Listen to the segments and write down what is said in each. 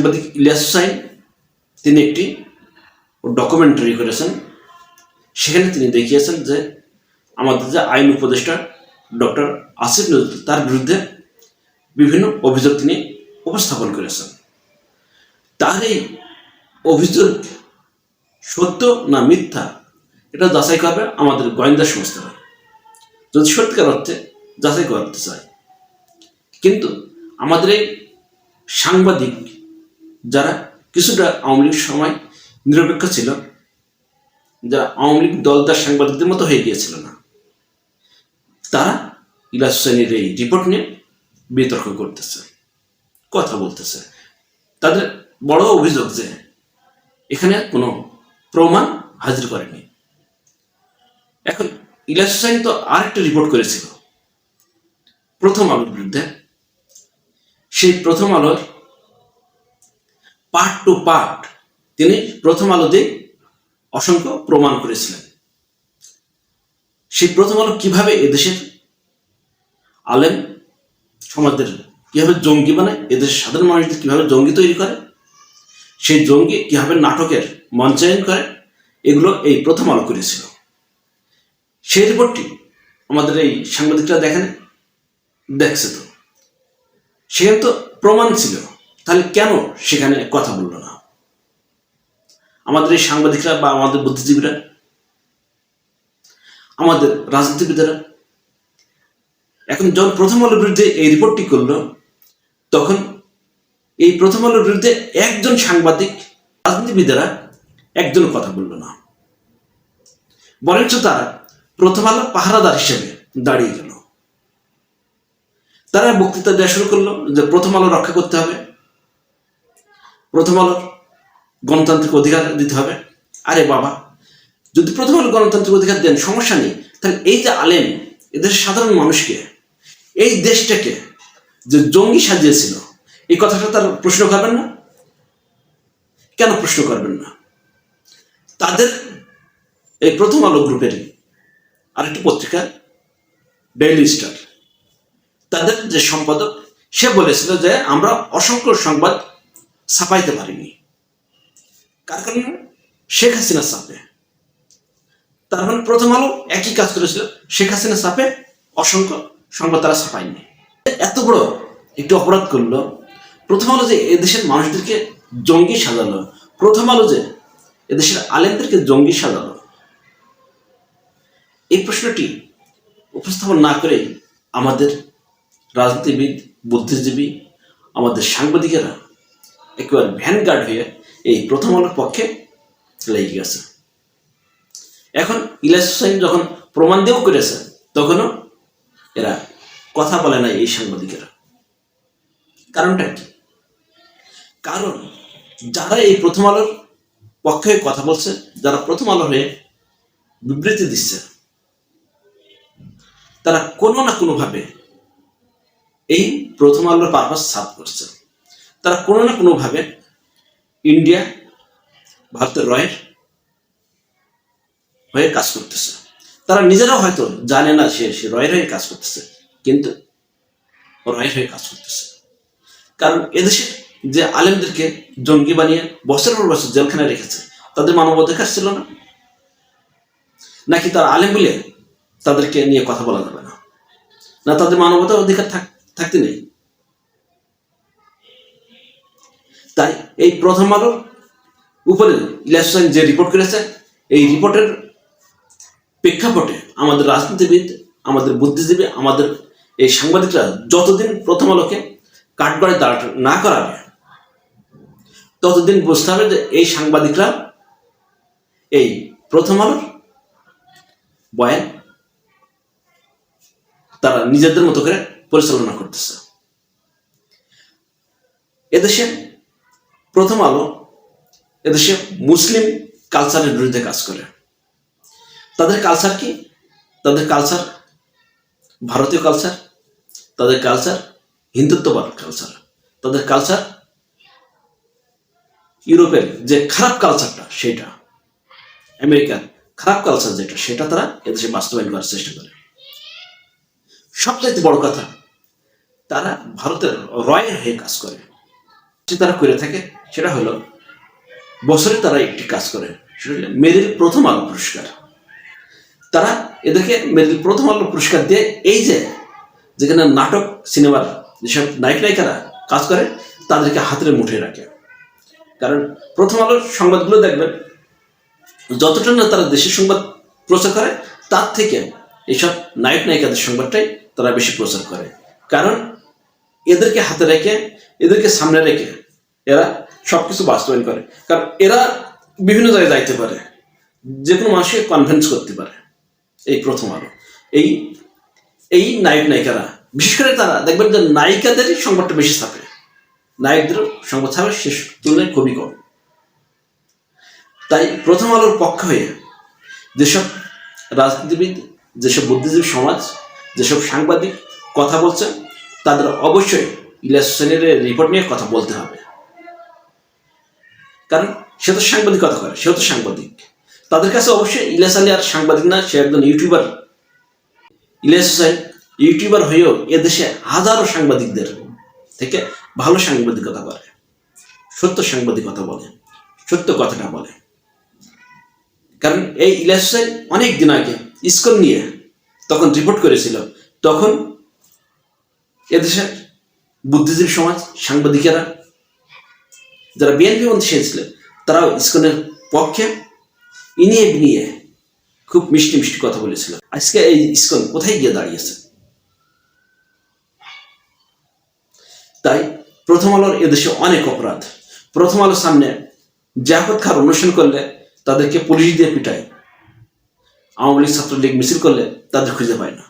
সাংবাদিক ইলিয়াস হুসাইন তিনি একটি ডকুমেন্টারি করেছেন। সেখানে তিনি দেখিয়েছেন যে আমাদের যে আইন উপদেষ্টা ডক্টর আসিফ নজরুল, তার বিরুদ্ধে বিভিন্ন অভিযোগ তিনি উপস্থাপন করেছেন। তার এই অভিযোগ সত্য না মিথ্যা, এটা যাচাই করবে আমাদের গোয়েন্দা সংস্থারা যদি সত্যিকার অর্থে যাচাই করতে চায়। কিন্তু আমাদের এই সাংবাদিক যারা কিছুটা আওয়ামী লীগ সময় নিরপেক্ষ ছিল, যারা আওয়ামী লীগ দল তার সাংবাদিকদের মতো হয়ে গিয়েছিল না, তারা ইলাস হোসেনের এই রিপোর্ট নিয়ে বিতর্ক করতেছে, কথা বলতেছে। তাদের বড় অভিযোগ যে এখানে কোনো প্রমাণ হাজির করেনি। এখন ইলাস হোসেন তো আরেকটা রিপোর্ট করেছিল, প্রথম আলোর বিরুদ্ধে। সেই প্রথম আলোর পার্ট টু পার্ট তিনি প্রথম আলোতে অসংখ্য প্রমাণ করেছিলেন। সেই প্রথম আলো কীভাবে এদেশের আলেম সমাজদের কীভাবে জঙ্গি বানায়, এদেশের সাধারণ মানুষদের কীভাবে জঙ্গি তৈরি করে, সেই জঙ্গি কীভাবে নাটকের মঞ্চায়ন করে, এগুলো এই প্রথম আলো করেছিল। সেই রিপোর্টটি আমাদের এই সাংবাদিকরা দেখেন, দেখছে তো। সেখানে তো প্রমাণ ছিল। তাহলে কেন সেখানে কথা বলল না? আমাদের এই সাংবাদিকরা বা আমাদের বুদ্ধিজীবীরা? আমাদের রাজনীতিবিদেরা? এখন যখন প্রথম আলোর বিরুদ্ধে এই রিপোর্টটি করল, তখন এই প্রথম আলোর বিরুদ্ধে একজন সাংবাদিক রাজনীতিবিদেরা একজন কথা বলল না। বরঞ্চ তারা প্রথম আলো পাহারাদার হিসেবে দাঁড়িয়ে গেল। তারা বক্তৃতা দেওয়া শুরু করল যে প্রথম আলো রক্ষা করতে হবে। প্রথম আলোর গণতান্ত্রিক অধিকার দিতে হবে। আরে বাবা, যদি প্রথম আলো গণতান্ত্রিক অধিকার দেন, সমস্যা নেই। তাহলে এই যে আলেম, এদের সাধারণ মানুষকে, এই দেশটাকে যে জঙ্গি সাজিয়েছিল, এই কথাটা তার প্রশ্ন করবেন না? কেন প্রশ্ন করবেন না? তাদের এই প্রথম আলো গ্রুপেরই আরেকটি পত্রিকা ডেইলি স্টার তাদের যে সম্পাদক, সে বলেছিল যে আমরা অসংখ্য সংবাদ ছাপাইতে পারিনি। কার কারণে? শেখ হাসিনা চাপে তার মানে প্রথম আলো একই কাজ করেছিল। শেখ হাসিনা চাপে অসংখ্য সংবাদ তারা ছাপায়নি। এত বড় একটি অপরাধ করল। প্রথম আলো যে এদেশের মানুষদেরকে জঙ্গি সাজালো। প্রথম আলো যে এদেশের আলেমদেরকে জঙ্গি সাজালো। এই প্রশ্নটি উপস্থাপন না করে আমাদের রাজনীতিবিদ, বুদ্ধিজীবী, আমাদের সাংবাদিকেরা একেবারে ভ্যানগার্ড হয়ে এই প্রথম আলোর পক্ষে লেগে গেছে। এখন ইলাস হোসেন যখন প্রমাণ দিয়েও করেছে, তখনও এরা কথা বলে না এই সাংবাদিকেরা। কারণটা কি? কারণ যারা এই প্রথম আলোর পক্ষে কথা বলছে, যারা প্রথম আলো হয়ে বিবৃতি দিচ্ছে, তারা কোনো না কোনোভাবে এই প্রথম আলোর পারপাস সাফ করছে। তারা কোনো না কোনোভাবে ইন্ডিয়া, ভারতের রয়ের হয়ে কাজ করতেছে। তারা নিজেরাও হয়তো জানে না সে সে রয়ের হয়ে কাজ করতেছে, কিন্তু রয়ের হয়ে কাজ করতেছে। কারণ এদেশের যে আলেমদেরকে জঙ্গি বানিয়ে বছরের পর বছর জেলখানায় রেখেছে, তাদের মানবাধিকার ছিল না। নাকি তারা আলেম বলে তাদেরকে নিয়ে কথা বলা যাবে না? না তাদের মানবতা অধিকার থাক- থাকতে নেই। তাই এই প্রথম আলোর উপরে হোসেন যে রিপোর্ট করেছে, এই রিপোর্টের প্রেক্ষাপটে আমাদের রাজনীতিবিদ, আমাদের বুদ্ধিজীবী, আমাদের এই সাংবাদিকরা যতদিন প্রথম আলোকে কাঠগড়ে দাঁড় না করাবে, ততদিন বুঝতে হবে যে এই সাংবাদিকরা এই প্রথম আলোর বয়ান তারা নিজেদের মতো করে পরিচালনা করতেছে। এদেশে প্রথম আলো এদেশে মুসলিম কালচারের বিরুদ্ধে কাজ করে। তাদের কালচার কি? তাদের কালচার ভারতীয় কালচার তাদের কালচার হিন্দুত্ববাদ কালচার তাদের কালচার ইউরোপের যে খারাপ কালচারটা সেটা, আমেরিকার খারাপ কালচার যেটা, সেটা তারা এদেশে বাস্তবায়ন করার চেষ্টা করে। সবচাইতে বড় কথা, তারা ভারতের রয়ের হয়ে কাজ করে। তারা করে থাকে সেটা হলো, বছরে তারা একটি কাজ করে, সেটা হলো মেরিল প্রথম আলো পুরস্কার। তারা এদেরকে মেরিল প্রথম আলো পুরস্কার দিয়ে এই যে, যেখানে নাটক, সিনেমার যেসব নায়ক নায়িকারা কাজ করে, তাদেরকে হাতের মুঠে রাখে। কারণ প্রথম আলোর সংবাদগুলো দেখবেন, যতটা না তারা দেশের সংবাদ প্রচার করে, তার থেকে এইসব নায়ক নায়িকাদের সংবাদটাই তারা বেশি প্রচার করে। কারণ এদেরকে হাতে রেখে, এদেরকে সামনে রেখে এরা সব কিছু বাস্তবায়ন করে। কারণ এরা বিভিন্ন জায়গায় যাইতে পারে। যে কোনো মানুষকে কনভিন্স করতে পারে। এই প্রথম আলো। এই এই নায়ক, নায়িকারা, বিশেষ করে তারা, দেখবেন যে নায়িকাদেরই সংবাদটা বেশি ছাপে। নায়কদের সংবাদ ছাপে, শেষ তুলনায় খুবই কম। তাই প্রথম আলোর পক্ষ হয়ে যেসব রাজনীতিবিদ, যেসব বুদ্ধিজীবী সমাজ, যেসব সাংবাদিক কথা বলছেন তাদের অবশ্যই ইলিয়াস হোসেনের রিপোর্ট নিয়ে কথা বলতে হবে। কারণ সে তো সাংবাদিকতা করে, সেও তো সাংবাদিক। তাদের কাছে অবশ্যই ইলিয়াস আলী আর সাংবাদিক না, সে একজন ইউটিউবার। ইলিয়াস হোসেন ইউটিউবার হয়েও এদেশে হাজারো সাংবাদিকদের থেকে ভালো সাংবাদিকতা করে, সত্য সাংবাদিকতা বলে, সত্য কথাটা বলে। কারণ এই ইলিয়াস হোসেন অনেক দিন আগে ইস্কন নিয়ে তখন রিপোর্ট করেছিল, তখন এদেশের বুদ্ধিজীবী সমাজ, সাংবাদিকেরা যারা বিএনপি মন্ত্রী ছিলেন তারাও ইস্কনের পক্ষে ইনিয়ে বিনিয়ে খুব মিষ্টি মিষ্টি কথা বলেছিল। আজকে এই ইস্কন কোথায় গিয়ে দাঁড়িয়েছে? তাই প্রথম আলোর এদেশে অনেক অপরাধ। প্রথম আলোর সামনে জাফত খার অনুষ্ঠান করলে তাদেরকে পুলিশ দিয়ে পিটায়। আওয়ামী লীগ ছাত্রলীগ মিছিল করলে তাদের খুঁজে পায় না।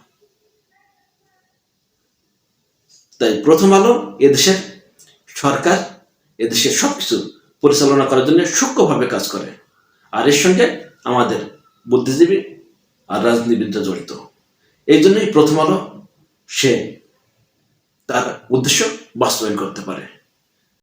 তাই প্রথম আলো এদেশের সরকার এদেশের সবকিছু পরিচালনা করার জন্য সূক্ষ্মভাবে কাজ করে। আর এর সঙ্গে আমাদের বুদ্ধিজীবী আর রাজনীতিবিদরা জড়িত। এই জন্যই প্রথম আলো সে তার উদ্দেশ্য বাস্তবায়ন করতে পারে।